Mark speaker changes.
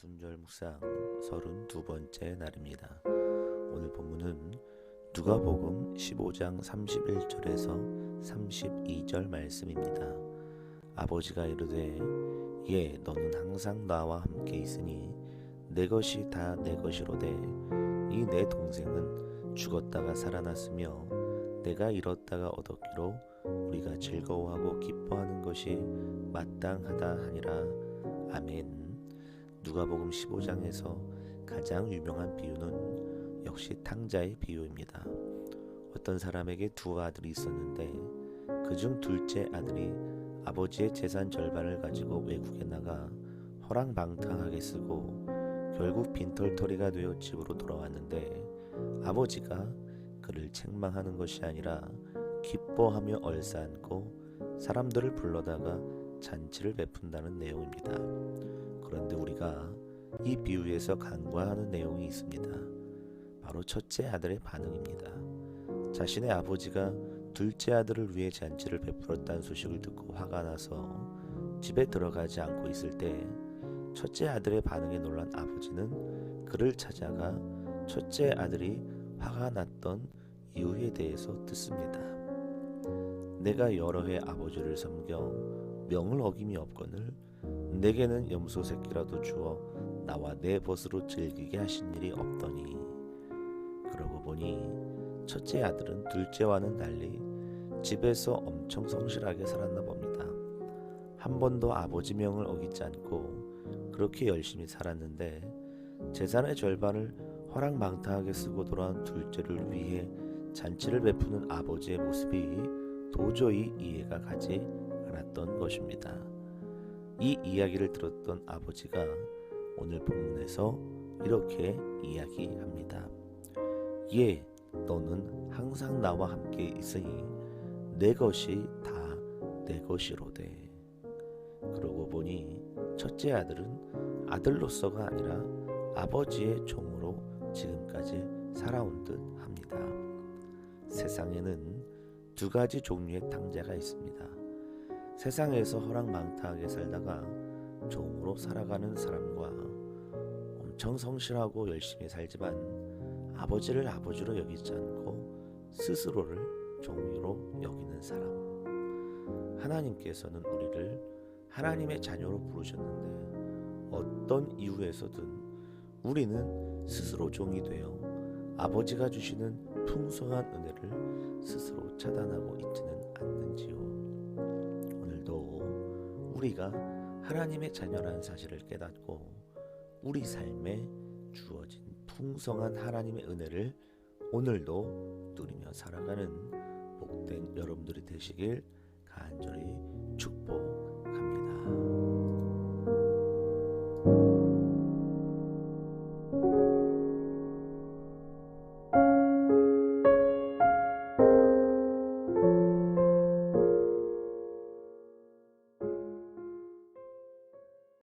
Speaker 1: 순절 묵상 32번째 날입니다. 오늘 본문은 누가복음 15장 31절에서 32절 말씀입니다. 아버지가 이르되 예 너는 항상 나와 함께 있으니 내 것이 다 내 것이로되 이 내 동생은 죽었다가 살아났으며 내가 잃었다가 얻었기로 우리가 즐거워하고 기뻐하는 것이 마땅하다 하니라 아멘. 누가복음 15장에서 가장 유명한 비유는 역시 탕자의 비유입니다. 어떤 사람에게 두 아들이 있었는데 그중 둘째 아들이 아버지의 재산 절반을 가지고 외국에 나가 허랑방탕하게 쓰고 결국 빈털터리가 되어 집으로 돌아왔는데 아버지가 그를 책망하는 것이 아니라 기뻐하며 얼싸안고 사람들을 불러다가 잔치를 베푼다는 내용입니다. 그런데 우리가 이 비유에서 간과하는 내용이 있습니다. 바로 첫째 아들의 반응입니다. 자신의 아버지가 둘째 아들을 위해 잔치를 베풀었다는 소식을 듣고 화가 나서 집에 들어가지 않고 있을 때 첫째 아들의 반응에 놀란 아버지는 그를 찾아가 첫째 아들이 화가 났던 이유에 대해서 듣습니다. 내가 여러 해 아버지를 섬겨 명을 어김이 없거늘 내게는 염소 새끼라도 주어 나와 내 벗으로 즐기게 하신 일이 없더니 그러고 보니 첫째 아들은 둘째와는 달리 집에서 엄청 성실하게 살았나 봅니다. 한 번도 아버지 명을 어기지 않고 그렇게 열심히 살았는데 재산의 절반을 허랑망탕하게 쓰고 돌아온 둘째를 위해 잔치를 베푸는 아버지의 모습이 도저히 이해가 가지 않았던 것입니다. 이 이야기를 들었던 아버지가 오늘 본문에서 이렇게 이야기합니다. 예, 너는 항상 나와 함께 있으니 내 것이 다 내 것이로되. 그러고 보니 첫째 아들은 아들로서가 아니라 아버지의 종으로 지금까지 살아온 듯 합니다. 세상에는 두 가지 종류의 탕자가 있습니다. 세상에서 허랑망탕하게 살다가 종으로 살아가는 사람과 엄청 성실하고 열심히 살지만 아버지를 아버지로 여기지 않고 스스로를 종으로 여기는 사람. 하나님께서는 우리를 하나님의 자녀로 부르셨는데 어떤 이유에서든 우리는 스스로 종이 되어 아버지가 주시는 풍성한 은혜를 스스로 차단하고 있지는 않는지요. 오늘도 우리가 하나님의 자녀라는 사실을 깨닫고 우리 삶에 주어진 풍성한 하나님의 은혜를 오늘도 누리며 살아가는 복된 여러분들이 되시길 간절히 축복합니다.